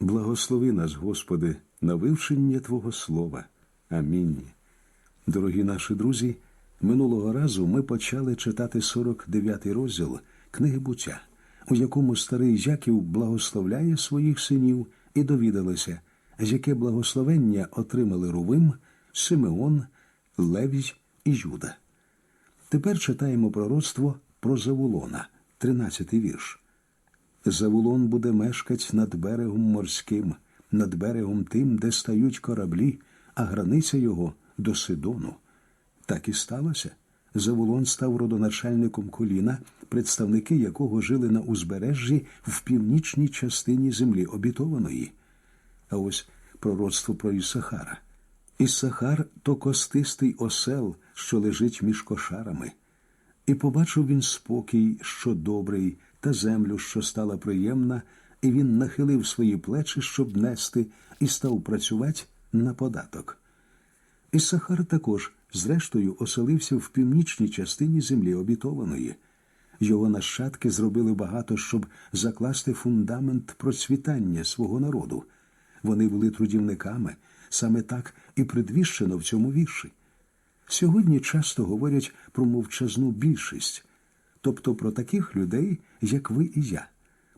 Благослови нас, Господи, на вивчення Твого Слова. Амінь. Дорогі наші друзі, минулого разу ми почали читати 49-й розділ книги буття, у якому старий Яків благословляє своїх синів і довідалися, яке благословення отримали Рувим, Симеон, Левій і Юда. Тепер читаємо пророцтво про Завулона, 13-й вірш. Завулон буде мешкать над берегом морським, над берегом тим, де стають кораблі, а границя його до Сидону. Так і сталося. Завулон став родоначальником коліна, представники якого жили на узбережжі в північній частині землі обітованої. А ось пророцтво про Ісахара. Ісахар то костистий осел, що лежить між кошарами. І побачив він спокій, що добрий, та землю, що стала приємна, і він нахилив свої плечі, щоб нести, і став працювати на податок. Ісахар також, зрештою, оселився в північній частині землі обітованої. Його нащадки зробили багато, щоб закласти фундамент процвітання свого народу. Вони були трудівниками, саме так і предвіщено в цьому вірші. Сьогодні часто говорять про мовчазну більшість, тобто про таких людей, як ви і я,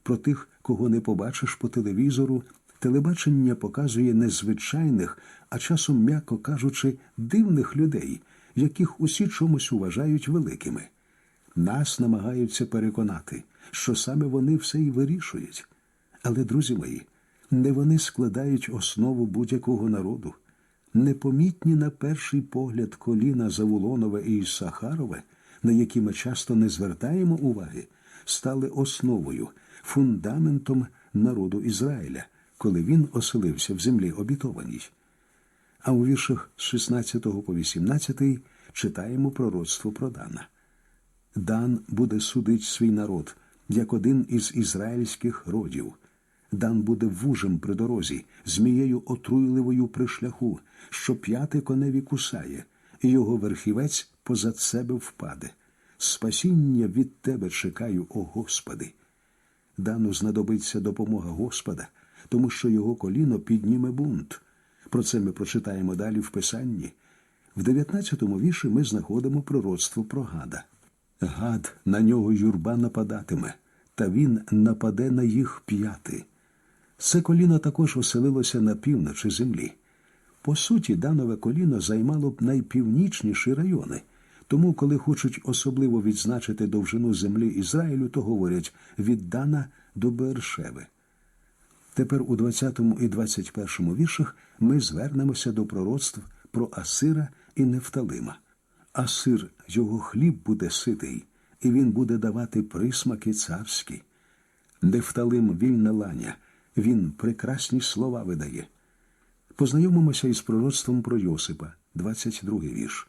про тих, кого не побачиш по телевізору. Телебачення показує незвичайних, а часом, м'яко кажучи, дивних людей, яких усі чомусь вважають великими. Нас намагаються переконати, що саме вони все і вирішують. Але, друзі мої, не вони складають основу будь-якого народу. Непомітні на перший погляд коліна Завулонове і Сахарове, на які ми часто не звертаємо уваги, стали основою, фундаментом народу Ізраїля, коли він оселився в землі обітованій. А у віршах з 16 по 18 читаємо пророцтво про Дана. Дан буде судить свій народ, як один із ізраїльських родів. Дан буде вужем при дорозі, змією отруйливою при шляху, що п'яти коневі кусає, і його верхівець позад себе впаде. Спасіння від тебе чекаю, о Господи. Дану знадобиться допомога Господа, тому що його коліно підніме бунт. Про це ми прочитаємо далі в Писанні. В 19-му вірші ми знаходимо пророцтво про Гада. Гад на нього юрба нападатиме, та він нападе на їх п'яти. Це коліно також оселилося на півночі землі. По суті, данове коліно займало б найпівнічніші райони. Тому, коли хочуть особливо відзначити довжину землі Ізраїлю, то говорять від Дана до Бершеви. Тепер у 20 і 21 віршах ми звернемося до пророцтв про Асира і Нефталима. Асир, його хліб буде ситий, і він буде давати присмаки царські. Нефталим вільна ланя, він прекрасні слова видає. Познайомимося із пророцтвом про Йосипа, 22 вірш.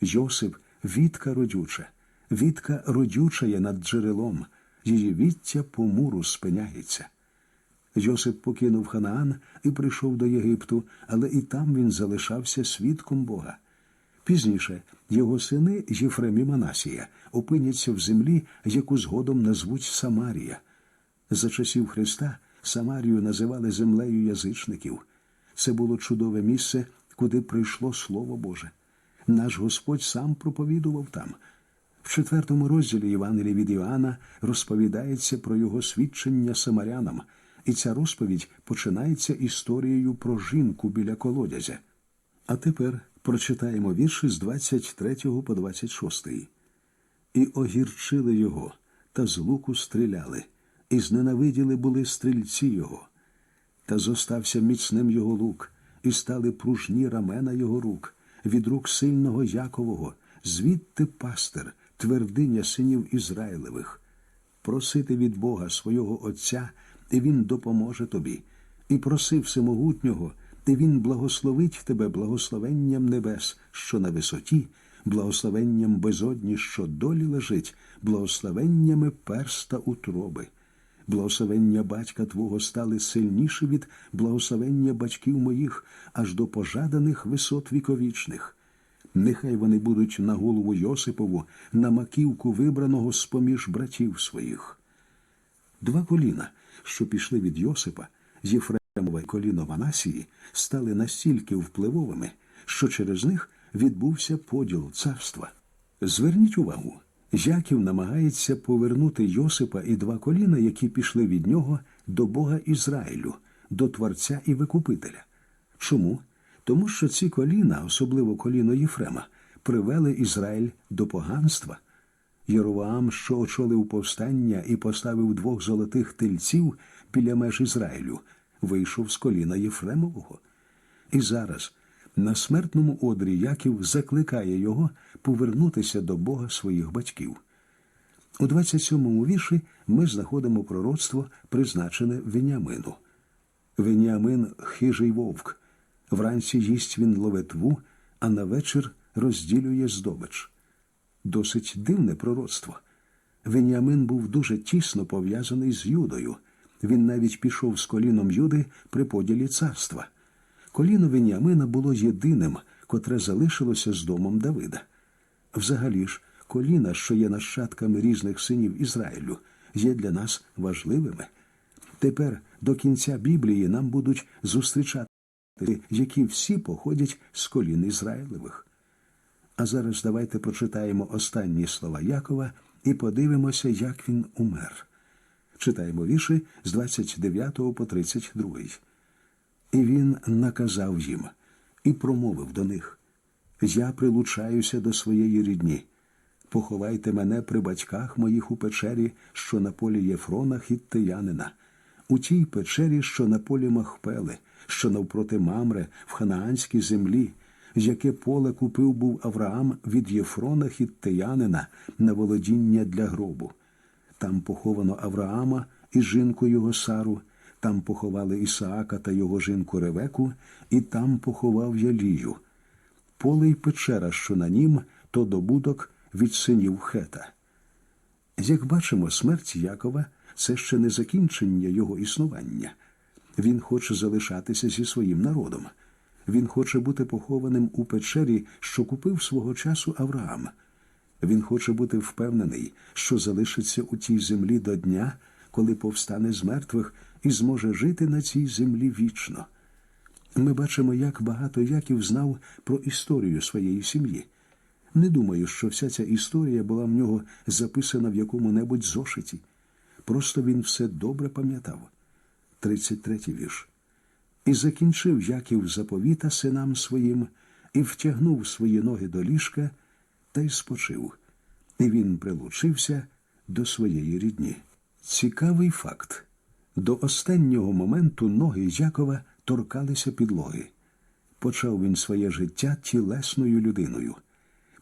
Йосип вітка родюча, вітка родюча є над джерелом, її віття по муру спиняється. Йосип покинув Ханаан і прийшов до Єгипту, але і там він залишався свідком Бога. Пізніше його сини Єфрем і Манасія опиняться в землі, яку згодом назвуть Самарія. За часів Христа Самарію називали землею язичників. Це було чудове місце, куди прийшло Слово Боже. Наш Господь сам проповідував там. В четвертому розділі Євангелії від Іоанна розповідається про його свідчення самарянам, і ця розповідь починається історією про жінку біля колодязя. А тепер прочитаємо вірші з 23 по 26. І огірчили його, та з луку стріляли, і зненавиділи були стрільці його. Та зостався міцним його лук, і стали пружні рамена його рук, від рук сильного Якового, звідти пастир, твердиня синів Ізраїлевих. Просити від Бога свого Отця, і Він допоможе тобі, і проси всемогутнього, і Він благословить тебе благословенням небес, що на висоті, благословенням безодні, що долі лежить, благословеннями перста утроби. Благословення батька Твого стали сильніші від благословення батьків моїх аж до пожаданих висот віковічних. Нехай вони будуть на голову Йосипову, на маківку вибраного з поміж братів своїх. Два коліна, що пішли від Йосипа, Єфрем Ефремове коліно Манасії стали настільки впливовими, що через них відбувся поділ царства. Зверніть увагу, Яків намагається повернути Йосипа і два коліна, які пішли від нього до Бога Ізраїлю, до Творця і Викупителя. Чому? Тому що ці коліна, особливо коліно Єфрема, привели Ізраїль до поганства. Єровоам, що очолив повстання і поставив двох золотих тельців біля меж Ізраїлю, вийшов з коліна Єфремового. І зараз на смертному одрі Яків закликає його повернутися до Бога своїх батьків. У 27-му вірші ми знаходимо пророцтво, призначене Веніамину. Веніамин хижий вовк. Вранці їсть він ловетву, а на вечір розділює здобич. Досить дивне пророцтво. Веніамин був дуже тісно пов'язаний з Юдою. Він навіть пішов з коліном Юди при поділі царства. Коліно Веніамина було єдиним, котре залишилося з домом Давида. Взагалі ж, коліна, що є нащадками різних синів Ізраїлю, є для нас важливими. Тепер до кінця Біблії нам будуть зустрічати, які всі походять з колін Ізраїлевих. А зараз давайте прочитаємо останні слова Якова і подивимося, як він умер. Читаємо вірші з 29 по 32. І він наказав їм і промовив до них: Я прилучаюся до своєї рідні. Поховайте мене при батьках моїх у печері, що на полі Єфрона хіттеянина, у тій печері, що на полі Махпели, що навпроти Мамре, в ханаанській землі, яке поле купив був Авраам від Єфрона хіттеянина на володіння для гробу. Там поховано Авраама і жінку його Сару, там поховали Ісаака та його жінку Ревеку, і там поховав Ялію. Поле й печера, що на нім, то добуток від синів хета. Як бачимо, смерть Якова це ще не закінчення його існування. Він хоче залишатися зі своїм народом. Він хоче бути похованим у печері, що купив свого часу Авраам. Він хоче бути впевнений, що залишиться у тій землі до дня, коли повстане з мертвих і зможе жити на цій землі вічно. Ми бачимо, як багато Яків знав про історію своєї сім'ї. Не думаю, що вся ця історія була в нього записана в якому-небудь зошиті. Просто він все добре пам'ятав. 33 вірш. І закінчив Яків заповіта синам своїм, і втягнув свої ноги до ліжка та й спочив. І він прилучився до своєї рідні. Цікавий факт. До останнього моменту ноги Якова торкалися підлоги. Почав він своє життя тілесною людиною.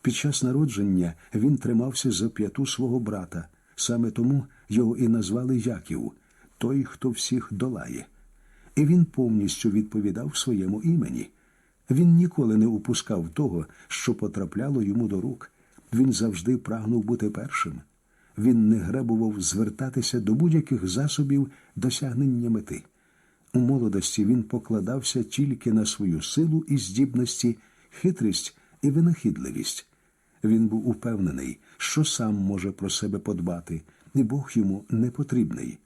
Під час народження він тримався за п'яту свого брата, саме тому його і назвали Яків, той, хто всіх долає. І він повністю відповідав своєму імені. Він ніколи не упускав того, що потрапляло йому до рук. Він завжди прагнув бути першим. Він не гребував звертатися до будь-яких засобів досягнення мети. У молодості він покладався тільки на свою силу і здібності, хитрість і винахідливість. Він був упевнений, що сам може про себе подбати, і Бог йому не потрібний.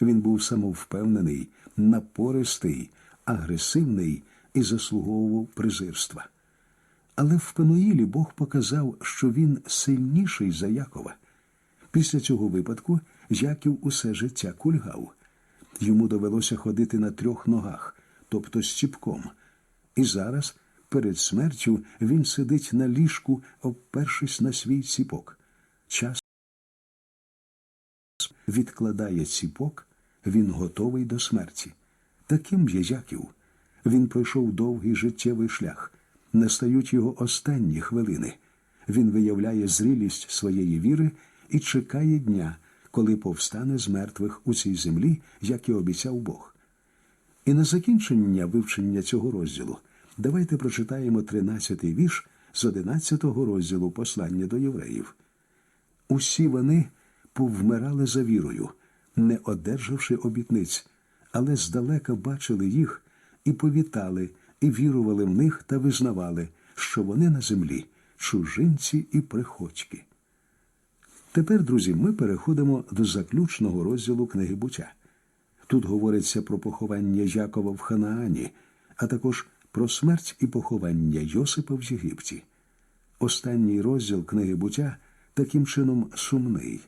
Він був самовпевнений, напористий, агресивний і заслуговував презирства. Але в Пенуїлі Бог показав, що він сильніший за Якова. Після цього випадку Яків усе життя кульгав. Йому довелося ходити на трьох ногах, тобто з ціпком. І зараз, перед смертю, він сидить на ліжку, обпершись на свій ціпок. Час відкладає ціпок, він готовий до смерті. Таким є Яків. Він пройшов довгий життєвий шлях. Настають його останні хвилини. Він виявляє зрілість своєї віри і чекає дня, коли повстане з мертвих у цій землі, як і обіцяв Бог. І на закінчення вивчення цього розділу давайте прочитаємо 13-й вірш з 11-го розділу послання до євреїв. Усі вони повмирали за вірою, не одержавши обітниць, але здалека бачили їх і повітали, і вірували в них та визнавали, що вони на землі чужинці і приходьки. Тепер, друзі, ми переходимо до заключного розділу книги буття. Тут говориться про поховання Якова в Ханаані, а також про смерть і поховання Йосипа в Єгипті. Останній розділ книги буття таким чином сумний.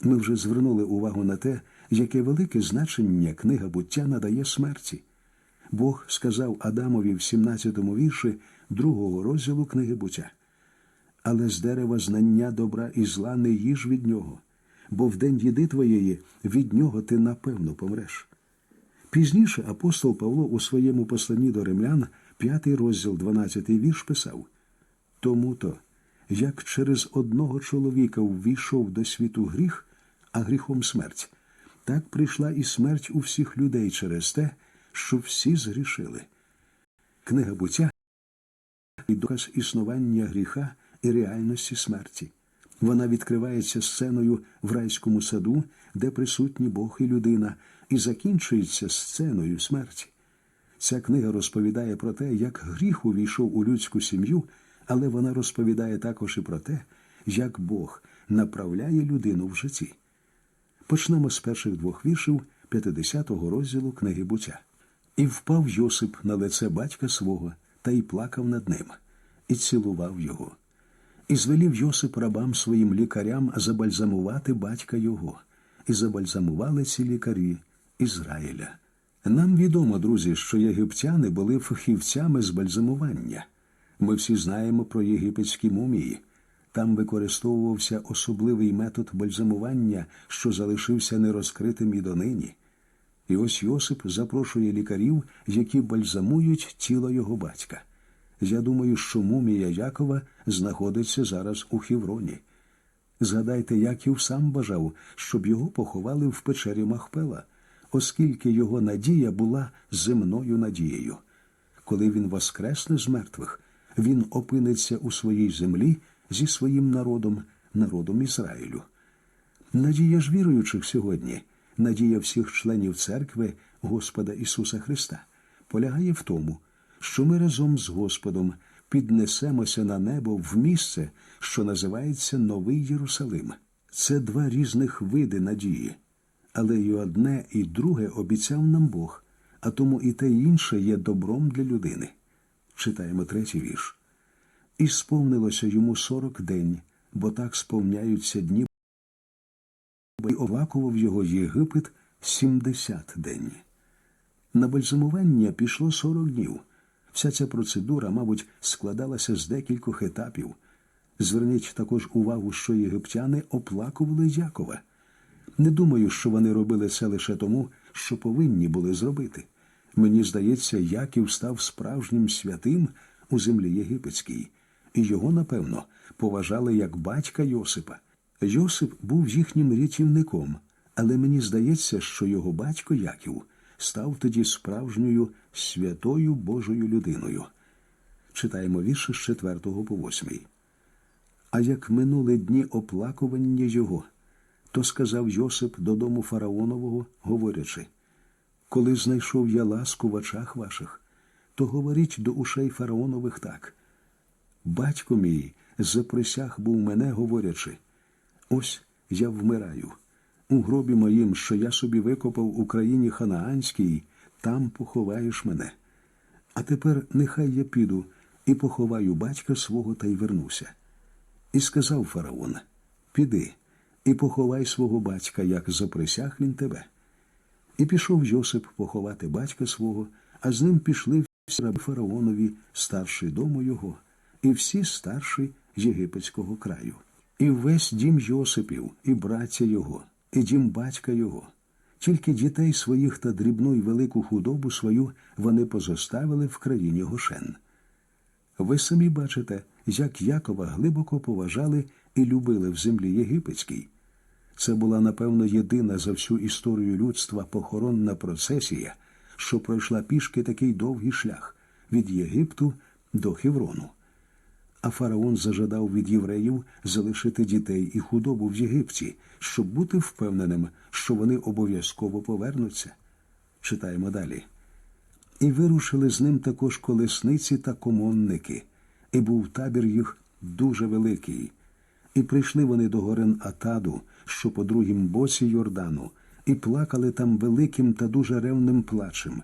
Ми вже звернули увагу на те, яке велике значення книга буття надає смерті. Бог сказав Адамові в 17-му вірші другого розділу книги буття. Але з дерева знання добра і зла не їж від нього, бо в день їди твоєї від нього ти напевно помреш. Пізніше апостол Павло у своєму посланні до римлян, 5 розділ, 12 вірш писав Тому то, як через одного чоловіка ввійшов до світу гріх, а гріхом смерть, так прийшла і смерть у всіх людей через те, що всі згрішили. Книга буття і доказ існування гріха і реальності смерті. Вона відкривається сценою в райському саду, де присутні Бог і людина, і закінчується сценою смерті. Ця книга розповідає про те, як гріх увійшов у людську сім'ю, але вона розповідає також і про те, як Бог направляє людину в житті. Почнемо з перших двох віршів 50-го розділу книги буття. І впав Йосип на лице батька свого, та й плакав над ним, і цілував його. І звелів Йосип рабам своїм лікарям забальзамувати батька його, і забальзамували ці лікарі Ізраїля. Нам відомо, друзі, що єгиптяни були фахівцями з бальзамування. Ми всі знаємо про єгипетські мумії. Там використовувався особливий метод бальзамування, що залишився нерозкритим і донині. І ось Йосип запрошує лікарів, які бальзамують тіло його батька. Я думаю, що мумія Якова знаходиться зараз у Хівроні. Згадайте, Яків сам бажав, щоб його поховали в печері Махпела, оскільки його надія була земною надією. Коли він воскресне з мертвих, він опиниться у своїй землі зі своїм народом, народом Ізраїлю. Надія ж віруючих сьогодні, надія всіх членів церкви Господа Ісуса Христа, полягає в тому, що ми разом з Господом піднесемося на небо в місце, що називається Новий Єрусалим. Це два різних види надії, але і одне, і друге обіцяв нам Бог, а тому і те і інше є добром для людини. Читаємо третій вірш. І сповнилося йому сорок день, бо так сповняються дні, і овакував його Єгипет сімдесят день. На бальзамування пішло сорок днів. Вся ця процедура, мабуть, складалася з декількох етапів. Зверніть також увагу, що єгиптяни оплакували Якова. Не думаю, що вони робили це лише тому, що повинні були зробити. Мені здається, Яків став справжнім святим у землі єгипетській, і його, напевно, поважали як батька Йосипа. Йосип був їхнім рятівником, але мені здається, що його батько Яків став тоді справжньою святою Божою людиною. Читаємо вірші з 4 по 8. А як минули дні оплакування його, то сказав Йосип додому фараонового, говорячи: Коли знайшов я ласку в очах ваших, то говоріть до ушей фараонових так. Батько мій заприсяг був мене, говорячи, ось я вмираю. У гробі моїм, що я собі викопав у країні Ханаанській, там поховаєш мене. А тепер нехай я піду і поховаю батька свого та й вернуся. І сказав фараон: Піди і поховай свого батька, як заприсяг він тебе. І пішов Йосип поховати батька свого, а з ним пішли всі раби фараонові, старший дому його, і всі старші єгипетського краю, і весь дім Йосипів, і браття його, і дім батька його. Тільки дітей своїх та дрібну й велику худобу свою вони позоставили в країні Гошен. Ви самі бачите, як Якова глибоко поважали і любили в землі єгипетській. Це була, напевно, єдина за всю історію людства похоронна процесія, що пройшла пішки такий довгий шлях від Єгипту до Хеврону. А фараон зажадав від євреїв залишити дітей і худобу в Єгипті, щоб бути впевненим, що вони обов'язково повернуться. Читаємо далі. І вирушили з ним також колесниці та комонники, і був табір їх дуже великий. І прийшли вони до горин Атаду, що по другім боці Йордану, і плакали там великим та дуже ревним плачем,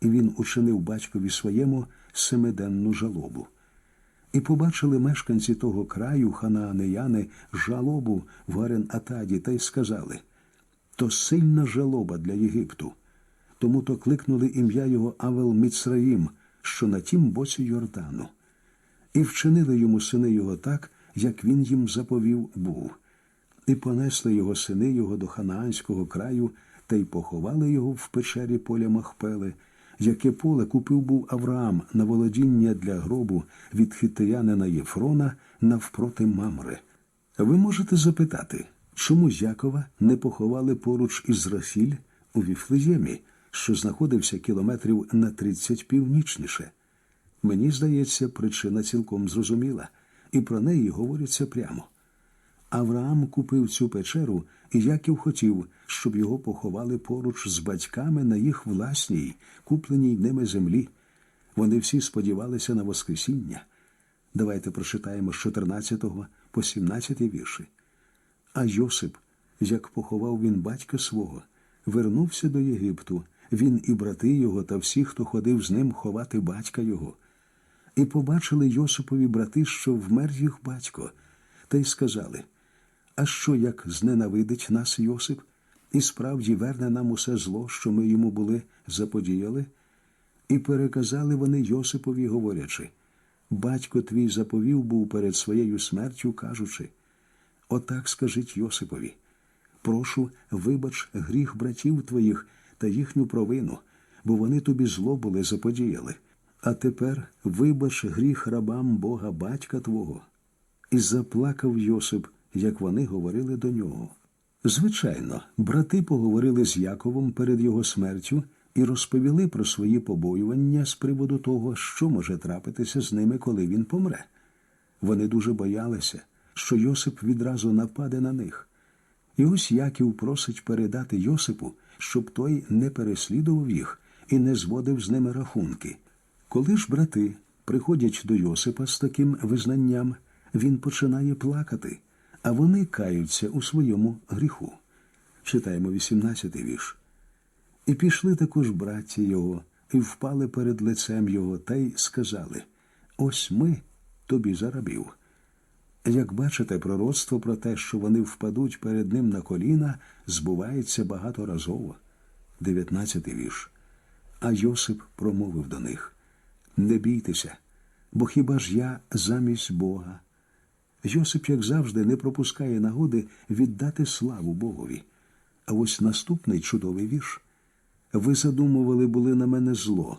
і він учинив батькові своєму семиденну жалобу. І побачили мешканці того краю, ханаанеяни, жалобу в Гарен Атаді, та й сказали то сильна жалоба для Єгипту. Тому то кликнули ім'я його Авел Міцраїм, що на тім боці Йордану. І вчинили йому сини його так, як він їм заповів був. І понесли його сини його до ханаанського краю та й поховали його в печері поля Махпели, яке поле купив був Авраам на володіння для гробу від хитиянина Єфрона навпроти Мамри. Ви можете запитати, чому Якова не поховали поруч із Рафіль у Віфлеємі, що знаходився кілометрів на 30 північніше? Мені здається, причина цілком зрозуміла, і про неї говориться прямо. Авраам купив цю печеру, і Яків хотів, щоб його поховали поруч з батьками на їх власній, купленій ними землі. Вони всі сподівалися на Воскресіння. Давайте прочитаємо з 14 по 17 вірші. А Йосип, як поховав він батька свого, вернувся до Єгипту, він і брати його та всі, хто ходив з ним ховати батька його. І побачили Йосипові брати, що вмер їх батько, та й сказали А що, як зненавидить нас Йосип, і справді верне нам усе зло, що ми йому були заподіяли? І переказали вони Йосипові, говорячи Батько твій заповів був перед своєю смертю, кажучи Отак скажіть Йосипові прошу, вибач гріх братів твоїх та їхню провину, бо вони тобі зло були заподіяли. А тепер вибач гріх рабам Бога батька твого. І заплакав Йосип, як вони говорили до нього. Звичайно, брати поговорили з Яковом перед його смертю і розповіли про свої побоювання з приводу того, що може трапитися з ними, коли він помре. Вони дуже боялися, що Йосип відразу нападе на них. І ось Яків просить передати Йосипу, щоб той не переслідував їх і не зводив з ними рахунки. Коли ж брати приходять до Йосипа з таким визнанням, він починає плакати, а вони каються у своєму гріху. Читаємо 18-й вірш. І пішли також браті його, і впали перед лицем його, та й сказали Ось ми тобі зарабів. Як бачите, пророцтво про те, що вони впадуть перед ним на коліна, збувається багаторазово. 19 вірш. А Йосип промовив до них Не бійтеся, бо хіба ж я замість Бога? Йосип, як завжди, не пропускає нагоди віддати славу Богові. А ось наступний чудовий вірш. Ви задумували були на мене зло,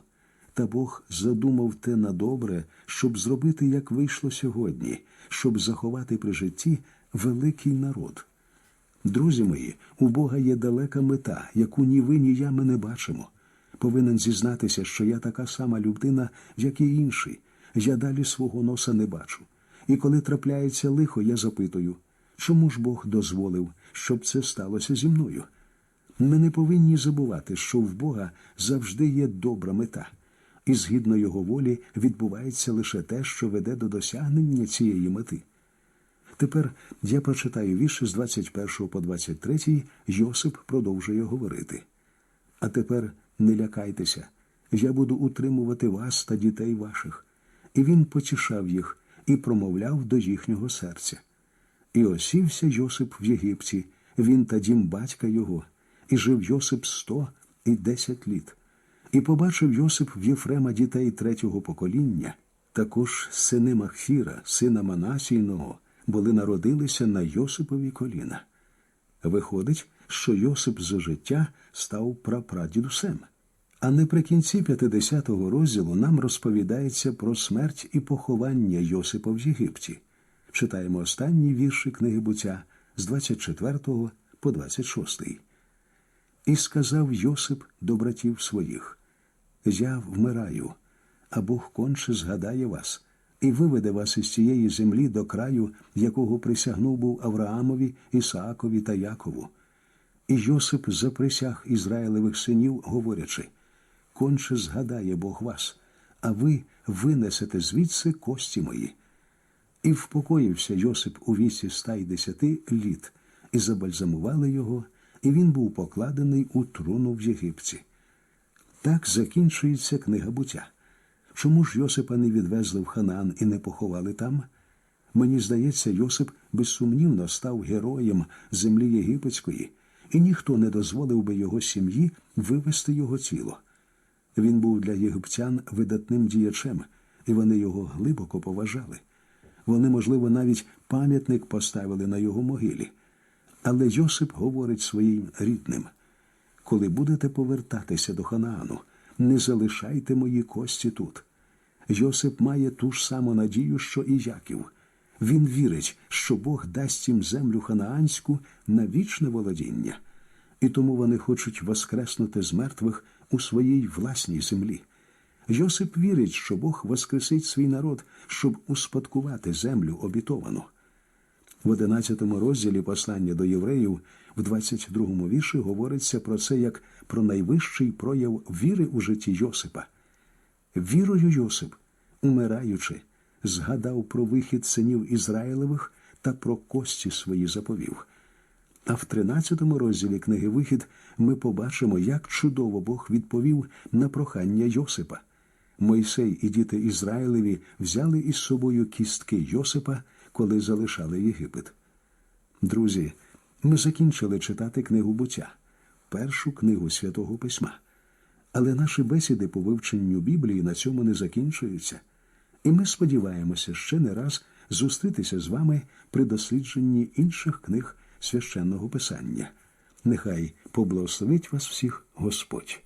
та Бог задумав те на добре, щоб зробити, як вийшло сьогодні, щоб заховати при житті великий народ. Друзі мої, у Бога є далека мета, яку ні ви, ні я ми не бачимо. Повинен зізнатися, що я така сама людина, як і інші. Я далі свого носа не бачу. І коли трапляється лихо, я запитую, чому ж Бог дозволив, щоб це сталося зі мною? Ми не повинні забувати, що в Бога завжди є добра мета, і згідно Його волі відбувається лише те, що веде до досягнення цієї мети. Тепер я прочитаю вірші з 21 по 23, Йосип продовжує говорити. А тепер не лякайтеся, я буду утримувати вас та дітей ваших. І він потішав їх і промовляв до їхнього серця. І осівся Йосип в Єгипті, він та дім батька його, і жив Йосип сто і десять літ. І побачив Йосип в Єфрема дітей третього покоління, також сини Махфіра, сина Манасійного, були народилися на Йосипові коліна. Виходить, що Йосип за життя став прапрадідусем. А наприкінці 50-го розділу нам розповідається про смерть і поховання Йосипа в Єгипті. Читаємо останні вірші книги буття з 24 по 26. І сказав Йосип до братів своїх: Я вмираю, а Бог конче згадає вас і виведе вас із цієї землі до краю, якого присягнув був Авраамові, Ісаакові та Якову. І Йосип заприсяг Ізраїлевих синів, говорячи конче згадає Бог вас, а ви винесете звідси кості мої. І впокоївся Йосип у віці ста й десяти літ, і забальзамували його, і він був покладений у труну в Єгипті. Так закінчується книга буття. Чому ж Йосипа не відвезли в Ханаан і не поховали там? Мені здається, Йосип безсумнівно став героєм землі єгипетської, і ніхто не дозволив би його сім'ї вивести його тіло. Він був для єгиптян видатним діячем, і вони його глибоко поважали. Вони, можливо, навіть пам'ятник поставили на його могилі. Але Йосип говорить своїм рідним: коли будете повертатися до Ханаану, не залишайте мої кості тут. Йосип має ту ж саму надію, що і Яків. Він вірить, що Бог дасть їм землю ханаанську на вічне володіння, і тому вони хочуть воскреснути з мертвих у своїй власній землі. Йосип вірить, що Бог воскресить свій народ, щоб успадкувати землю обітовану. В 11 розділі послання до євреїв, в 22 вірші говориться про це як про найвищий прояв віри у житті Йосипа. Вірою Йосип, умираючи, згадав про вихід синів Ізраїлевих та про кості свої заповів. А в 13 розділі книги Вихід ми побачимо, як чудово Бог відповів на прохання Йосипа. Мойсей і діти Ізраїлеві взяли із собою кістки Йосипа, коли залишали Єгипет. Друзі, ми закінчили читати книгу буття, першу книгу святого письма. Але наші бесіди по вивченню Біблії на цьому не закінчуються, і ми сподіваємося ще не раз зустрітися з вами при дослідженні інших книг священного писання. Нехай поблагословить вас всіх Господь.